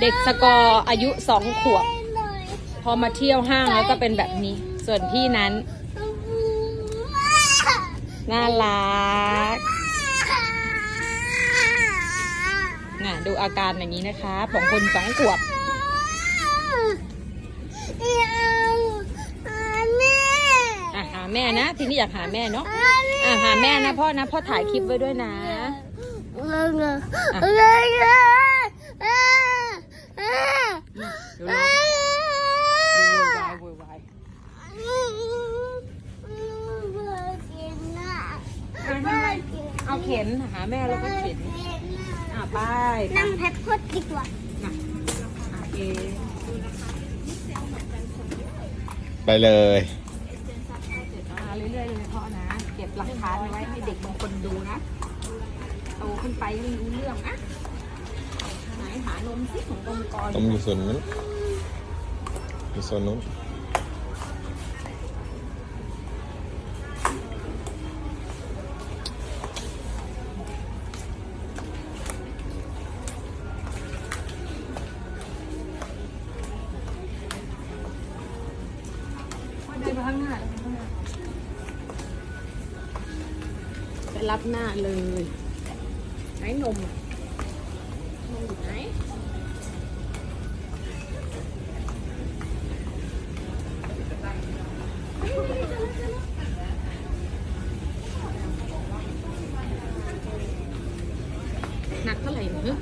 เด็กสกอร์อายุสองขวบ พอมาเที่ยวห้างแล้วก็เป็นแบบนี้ ส่วนพี่นั้น น่ารักน่ะดูอาการอย่างนี้นะคะ ของคนสองขวบอะหาแม่นะ ทีนี้อยากหาแม่เนาะอะหาแม่นะพ่อนะ พ่อถ่ายคลิปไว้ด้วยนะเดี๋ยวเราโวยวายโวยวาย เอาเข็นหาแม่แล้วก็เข็นอะไปไปนั่งแพทพดดีกว่านะโอเคไปเลยมาเรื่อยๆเลยพ่อนะ เก็บหลักฐานเอาไว้ให้เด็กบางคนดูนะโตขึ้นไปไม่รู้เรื่องนะไหนหานมซิขององค์กรต้มอยู่ส่วนนู้นอยู่ส่วนนู้น ข้างหน้าไปรับหน้าเลยไหนนมอะนมอยู่ไหนหนักเท่าไหร่เนี่ย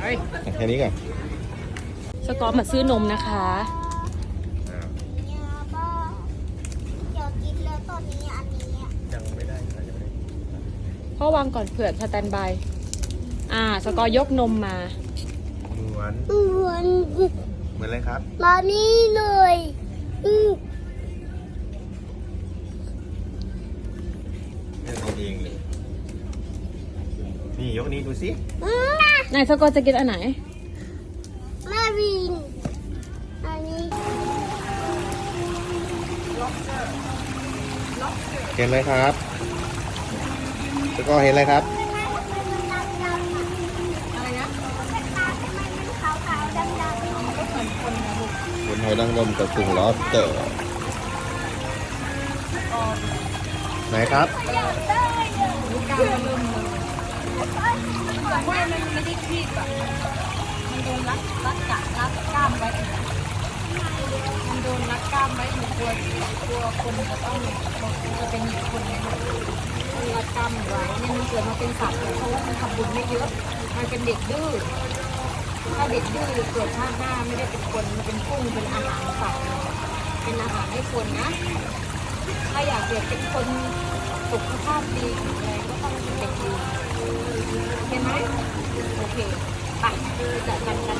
เฮ้ยแค่นี้ก่อน สกอร์มาซื้อนมนะคะ เนี่ยก็เดี๋ยวกินแล้วตอนนี้อันนี้อะ ยังไม่ได้ยังไม่ได้ พ่อวางก่อนเผื่อสแตนบาย อ่า สกอร์ยกนมมา เหมือน เหมือนเหมือนอะไรครับ มานี่เลยอืมเรื่องเองเลย นี่ยกนี้ดูสิอืมไหนสกอร์จะกินอันไหน มาวินอันนี้เห็นอะไรครับ แล้วก็เห็นอะไรครับ อะไรนะขาวๆดำบนหอยนางรมกับกุ้งลอบสเตอร์ไหนครับแต่ว่ามันไม่ได้คีบอะมันโดนรัดรัดามไว้หนูกลัวกลัวคนจะต้องจะเป็นอีกคนนึงรัดกล้าไว้เนี่ยมันเกิดมาเป็นสัตว์เพราะว่ามันทำบุญไม่เยอะมันเป็นเด็กดื้อถ้าเด็กดื้อเกิดชาติหน้าไม่ได้เป็นคนมันเป็นกุ้งเป็นอาหารสัตว์เป็นอาหารให้คนนะ ถ้าอยากเกิดเป็นคนสุขภาพดีแข็งแรงก็ต้องเป็นเด็กดีเห็นไหมโอเคไปจัดการกัน